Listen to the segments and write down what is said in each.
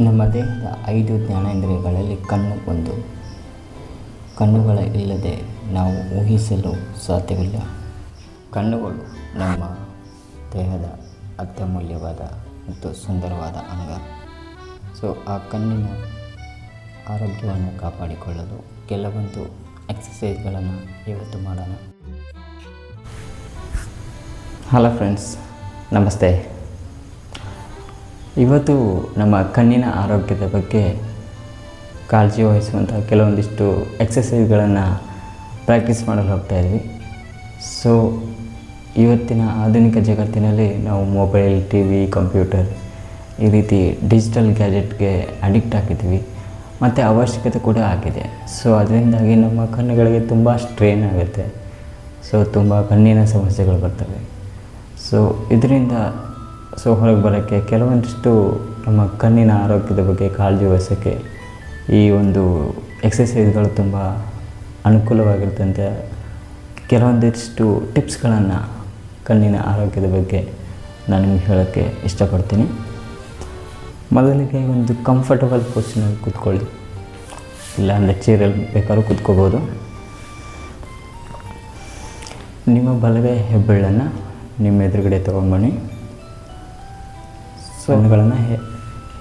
ನಮ್ಮ ದೇಹದ ಐದು ಜ್ಞಾನೇಂದ್ರಿಯಗಳಲ್ಲಿ ಕಣ್ಣು ಒಂದು. ಕಣ್ಣುಗಳ ಇಲ್ಲದೆ ನಾವು ಊಹಿಸಲು ಸಾಧ್ಯವಿಲ್ಲ. ಕಣ್ಣುಗಳು ನಮ್ಮ ದೇಹದ ಅತ್ಯಮೂಲ್ಯವಾದ ಮತ್ತು ಸುಂದರವಾದ ಅಂಗ. ಸೊ, ಆ ಕಣ್ಣಿನ ಆರೋಗ್ಯವನ್ನು ಕಾಪಾಡಿಕೊಳ್ಳಲು ಕೆಲವೊಂದು ಎಕ್ಸಸೈಸ್ಗಳನ್ನು ಇವತ್ತು ಮಾಡೋಣ. ಹಲೋ ಫ್ರೆಂಡ್ಸ್ ನಮಸ್ತೆ. ಇವತ್ತು ನಮ್ಮ ಕಣ್ಣಿನ ಆರೋಗ್ಯದ ಬಗ್ಗೆ ಕಾಳಜಿ ವಹಿಸುವಂಥ ಕೆಲವೊಂದಿಷ್ಟು ಎಕ್ಸಸೈಸ್ಗಳನ್ನು ಪ್ರಾಕ್ಟೀಸ್ ಮಾಡಲು ಹೋಗ್ತಾ ಇದ್ವಿ. ಸೊ ಇವತ್ತಿನ ಆಧುನಿಕ ಜಗತ್ತಿನಲ್ಲಿ ನಾವು ಮೊಬೈಲ್ ಟಿ ವಿ ಕಂಪ್ಯೂಟರ್ ಈ ರೀತಿ ಡಿಜಿಟಲ್ ಗ್ಯಾಜೆಟ್ಗೆ ಅಡಿಕ್ಟ್ ಆಗಿದ್ದೀವಿ ಮತ್ತು ಅವಶ್ಯಕತೆ ಕೂಡ ಆಗಿದೆ. ಸೊ ಅದರಿಂದಾಗಿ ನಮ್ಮ ಕಣ್ಣುಗಳಿಗೆ ತುಂಬ ಸ್ಟ್ರೈನ್ ಆಗುತ್ತೆ. ಸೊ ತುಂಬ ಕಣ್ಣಿನ ಸಮಸ್ಯೆಗಳು ಬರ್ತವೆ. ಸೊ ಇದರಿಂದ ಸೊ ಹೊರಗೆ ಬರೋಕ್ಕೆ ಕೆಲವೊಂದಿಷ್ಟು ನಮ್ಮ ಕಣ್ಣಿನ ಆರೋಗ್ಯದ ಬಗ್ಗೆ ಕಾಳಜಿ ವಹಿಸೋಕ್ಕೆ ಈ ಒಂದು ಎಕ್ಸಸೈಸ್ಗಳು ತುಂಬ ಅನುಕೂಲವಾಗಿರ್ತಂತೆ. ಕೆಲವೊಂದಿಷ್ಟು ಟಿಪ್ಸ್ಗಳನ್ನು ಕಣ್ಣಿನ ಆರೋಗ್ಯದ ಬಗ್ಗೆ ನಾನು ನಿಮಗೆ ಹೇಳೋಕ್ಕೆ ಇಷ್ಟಪಡ್ತೀನಿ. ಮೊದಲಿಗೆ ಒಂದು ಕಂಫರ್ಟಬಲ್ ಪೊಸಿಷನಲ್ಲಿ ಕೂತ್ಕೊಳ್ಳಿ. ಇಲ್ಲಾಂದರೆ ಚೇರಲ್ಲಿ ಬೇಕಾದ್ರೂ ಕೂತ್ಕೋಬೋದು. ನಿಮ್ಮ ಬಲಗೈ ಹೆಬ್ಬೆಳ್ಳನ್ನು ನಿಮ್ಮ ಎದುರುಗಡೆ ತೊಗೊಂಬನ್ನಿ ಸೊನ್ನೆಗಳನ್ನು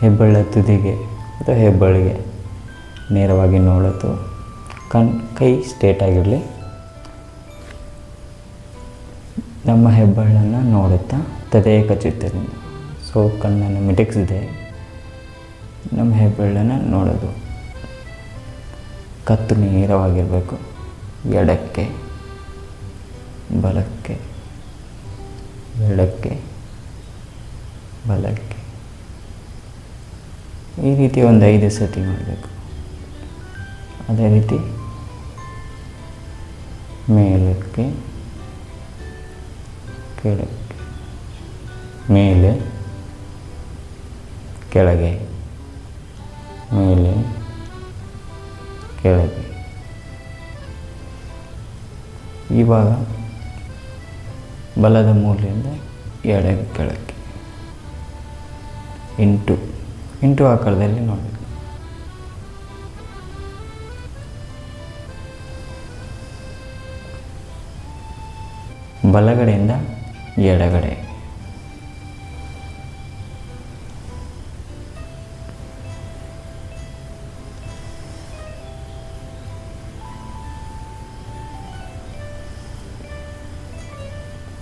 ಹೆಬ್ಬೆಳ್ಳ ತುದಿಗೆ ಅಥವಾ ಹೆಬ್ಬಳ್ಳಿಗೆ ನೇರವಾಗಿ ನೋಡೋದು. ಕಣ್, ಕೈ ಸ್ಟೇಟ್ ಆಗಿರಲಿ. ನಮ್ಮ ಹೆಬ್ಬಳ್ಳನ್ನು ನೋಡುತ್ತಾ ತದೇಕ ಚಿತ್ತದಿಂದ ಸೊ ಕಣ್ಣನ್ನು ಮಿಟಕ್ಸಿದೆ ನಮ್ಮ ಹೆಬ್ಬೆಳ್ಳನ್ನು ನೋಡೋದು. ಕತ್ತು ನೇರವಾಗಿರಬೇಕು. ಎಡಕ್ಕೆ, ಬಲಕ್ಕೆ ಎಡಕ್ಕೆ, ಬಲಕ್ಕೆ. ಈ ರೀತಿ ಒಂದು ಐದು ಸತಿ ಮಾಡಬೇಕು. ಅದೇ ರೀತಿ ಮೇಲಕ್ಕೆ, ಕೆಳಕ್ಕೆ, ಮೇಲೆ, ಕೆಳಗೆ ಮೇಲೆ, ಕೆಳಗೆ. ಇವಾಗ ಬಲದ ಮೂಲೆಯಿಂದ ಎಡ ಕೆಳಕ್ಕೆ. ಇಂಟು ಇಂಟು ಆಕಾರದಲ್ಲಿ ನೋಡಬೇಕು ಬಲಗಡೆಯಿಂದ ಎಡಗಡೆ.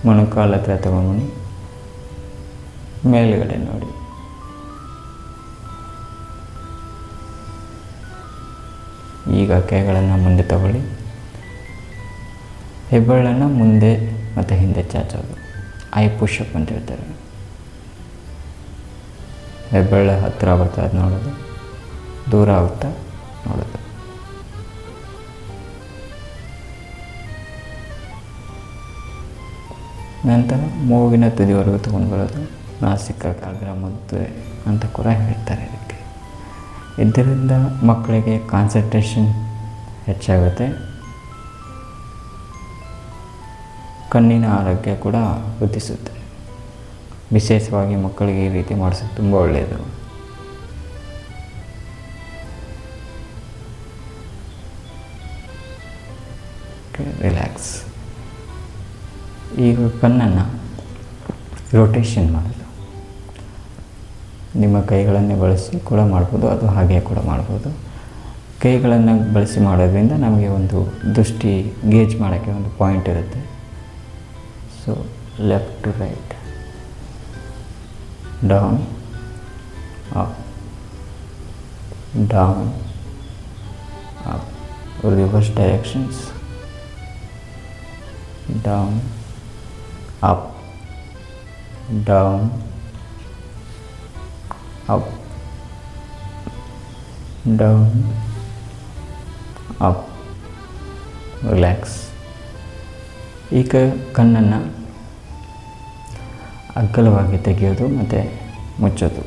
ಮೊಣಕಾಲ ಹತ್ರ ತಗೊಂಬನ್ನಿ ಮೇಲುಗಡೆ ನೋಡಿ. ಈಗ ಕೈಗಳನ್ನು ಮುಂದೆ ತಗೊಳ್ಳಿ. ಹೆಬ್ಬೆರಳನ್ನು ಮುಂದೆ ಮತ್ತು ಹಿಂದೆ ಚಾಚೋದು. ಐ ಪುಷಪ್ ಅಂತ ಹೇಳ್ತಾರೆ. ಹೆಬ್ಬೆರಳ ಹತ್ತಿರ ಬರ್ತಾ ಅದು ನೋಡೋದು. ದೂರ ಆಗುತ್ತಾ ನೋಡೋದು. ನಂತರ ಮೂಗಿನ ತುದಿವರೆಗೂ ತೊಗೊಂಡು ಬರೋದು. ನಾಸಿಕ ಮುದ್ದೆ ಅಂತ ಕೂಡ ಹೇಳ್ತಾರೆ ಇದಕ್ಕೆ. ಇದರಿಂದ ಮಕ್ಕಳಿಗೆ ಕಾನ್ಸಂಟ್ರೇಷನ್ ಹೆಚ್ಚಾಗುತ್ತೆ. ಕಣ್ಣಿನ ಆರೋಗ್ಯ ಕೂಡ ವೃದ್ಧಿಸುತ್ತೆ. ವಿಶೇಷವಾಗಿ ಮಕ್ಕಳಿಗೆ ಈ ರೀತಿ ಮಾಡಿಸೋದು ತುಂಬ ಒಳ್ಳೆಯದು. ರಿಲ್ಯಾಕ್ಸ್ ಈಗ ಕಣ್ಣನ್ನು ರೊಟೇಷನ್ ಮಾಡೋದು. ನಿಮ್ಮ ಕೈಗಳನ್ನೇ ಬಳಸಿ ಕೂಡ ಮಾಡ್ಬೋದು, ಅದು ಹಾಗೆ ಕೂಡ ಮಾಡ್ಬೋದು. ಕೈಗಳನ್ನು ಬಳಸಿ ಮಾಡೋದ್ರಿಂದ ನಮಗೆ ಒಂದು ದೃಷ್ಟಿ ಗೇಜ್ ಮಾಡೋಕ್ಕೆ ಒಂದು ಪಾಯಿಂಟ್ ಇರುತ್ತೆ. So left to right down up down up reverse directions down up down up. Down. Up. Relax ಈಗ ಕಣ್ಣನ್ನು ಅಗ್ಗಲವಾಗಿ ತೆಗೆಯೋದು ಮತ್ತು ಮುಚ್ಚೋದು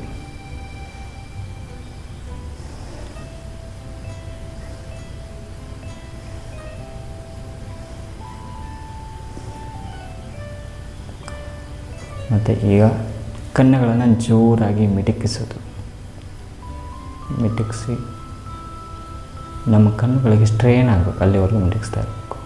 ಮತ್ತು ಈಗ ಕಣ್ಣುಗಳನ್ನು ಜೋರಾಗಿ ಮಿಟುಕಿಸೋದು. ಮಿಟುಕಿಸಿ ನಮ್ಮ ಕಣ್ಣುಗಳಿಗೆ ಸ್ಟ್ರೈನ್ ಆಗಬೇಕು, ಅಲ್ಲಿವರೆಗೂ ಮಿಟುಕಿಸ್ತಾ ಇರಬೇಕು.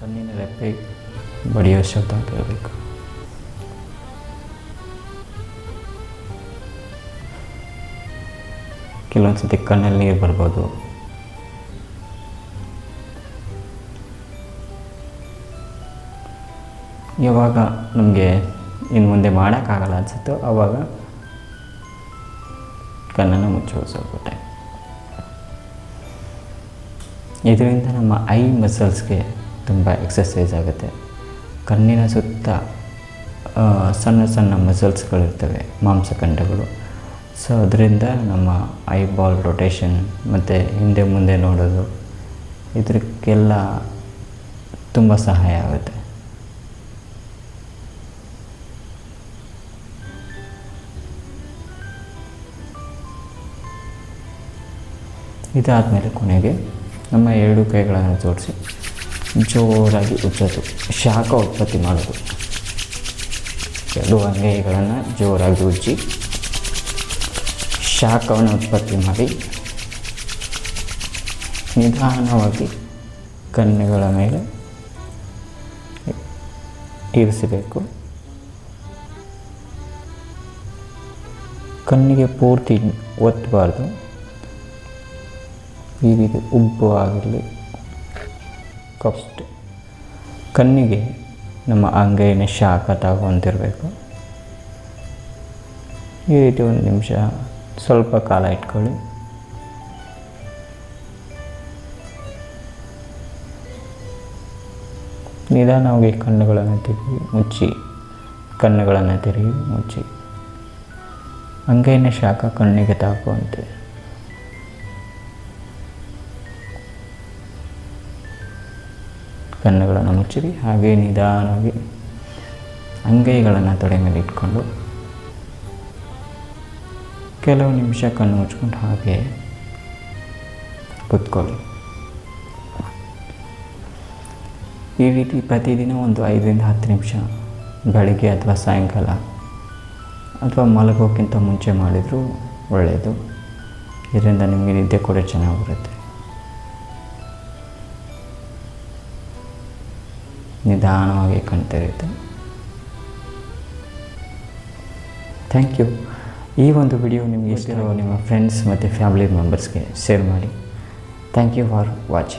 ಕಣ್ಣಿನ ರೆಪ್ಪೆ ಬಡಿಯೋ ಶಬ್ದ ಆಗಿರಬೇಕು ಕೆಲವೊಂದು ಸತಿ ಕಣ್ಣಲ್ಲಿ ನೀರು ಬರ್ಬೋದು. ಯಾವಾಗ ನಮಗೆ ಇನ್ನು ಮುಂದೆ ಮಾಡೋಕ್ಕಾಗಲ್ಲ ಅನಿಸುತ್ತೋ ಆವಾಗ ಕಣ್ಣನ್ನು ಮುಚ್ಚೋದು ಸ್ವಲ್ಪ ಟೈಮ್ ಇದರಿಂದ ನಮ್ಮ ಐ ಮಸಲ್ಸ್ಗೆ ತುಂಬ ಎಕ್ಸಸೈಸ್ ಆಗುತ್ತೆ. ಕಣ್ಣಿನ ಸುತ್ತ ಸಣ್ಣ ಸಣ್ಣ ಮಸಲ್ಸ್ಗಳಿರ್ತವೆ ಮಾಂಸಖಂಡಗಳು ಸೊ ಅದರಿಂದ ನಮ್ಮ ಐ ಬಾಲ್ ರೊಟೇಷನ್ ಮತ್ತು ಹಿಂದೆ ಮುಂದೆ ನೋಡೋದು ಇದಕ್ಕೆಲ್ಲ ತುಂಬ ಸಹಾಯ ಆಗುತ್ತೆ. ಇದಾದಮೇಲೆ ಕೊನೆಗೆ ನಮ್ಮ ಎರಡು ಕೈಗಳನ್ನು ಜೋಡಿಸಿ ಜೋರಾಗಿ ಉಜ್ಜೋದು, ಶಾಖ ಉತ್ಪತ್ತಿ ಮಾಡೋದು. ಎರಡು ಅಂಗೈಗಳನ್ನು ಜೋರಾಗಿ ಉಜ್ಜಿ ಶಾಖವನ್ನು ಉತ್ಪತ್ತಿ ಮಾಡಿ ನಿಧಾನವಾಗಿ ಕಣ್ಣುಗಳ ಮೇಲೆ ಇರಿಸಬೇಕು. ಕಣ್ಣಿಗೆ ಪೂರ್ತಿ ಒತ್ತಬಾರ್ದು. ಈ ರೀತಿ ಉಬ್ಬು ಆಗಿರಲಿ ಕಪ್ಸ್ಟ್. ಕಣ್ಣಿಗೆ ನಮ್ಮ ಅಂಗೈನ ಶಾಖ ತಗೊಂತಿರಬೇಕು ಈ ರೀತಿ ಒಂದು ನಿಮಿಷ ಸ್ವಲ್ಪ ಕಾಲ ಇಟ್ಕೊಳ್ಳಿ. ನಿಧಾನವಾಗಿ ಕಣ್ಣುಗಳನ್ನು ತೆಗಿ ಮುಚ್ಚಿ, ಕಣ್ಣುಗಳನ್ನು ತೆರೆಗಿ ಮುಚ್ಚಿ. ಅಂಗೈನ ಶಾಖ ಕಣ್ಣಿಗೆ ತಾಕುವಂತೆ ಕಣ್ಣುಗಳನ್ನು ಮುಚ್ಚಿರಿ, ಹಾಗೆ ನಿಧಾನವಾಗಿ ಅಂಗೈಗಳನ್ನು ತೊಡೆ ಮೇಲೆ ಇಟ್ಕೊಂಡು ಕೆಲವು ನಿಮಿಷ ಕಣ್ಣು ಮುಚ್ಕೊಂಡು ಹಾಗೆ ಕೂತ್ಕೊಳ್ಳಿ. ಈ ರೀತಿ ಪ್ರತಿದಿನ ಒಂದು ಐದರಿಂದ ಹತ್ತು ನಿಮಿಷ ಬೆಳಗ್ಗೆ ಅಥವಾ ಸಾಯಂಕಾಲ ಅಥವಾ ಮಲಗೋಕ್ಕಿಂತ ಮುಂಚೆ ಮಾಡಿದರೂ ಒಳ್ಳೆಯದು. ಇದರಿಂದ ನಿಮಗೆ ನಿದ್ದೆ ಕೂಡ ಚೆನ್ನಾಗಿ ಬರುತ್ತೆ. ನಿಧಾನವಾಗಿ ಕಣ್ತೆರೆಯುತ್ತೆ ಥ್ಯಾಂಕ್ ಯು ಈ ಒಂದು ವಿಡಿಯೋ ನಿಮಗೆ ಇಷ್ಟ ನಿಮ್ಮ ಫ್ರೆಂಡ್ಸ್ ಮತ್ತು ಫ್ಯಾಮಿಲಿ ಮೆಂಬರ್ಸ್ಗೆ ಶೇರ್ ಮಾಡಿ. Thank you for watching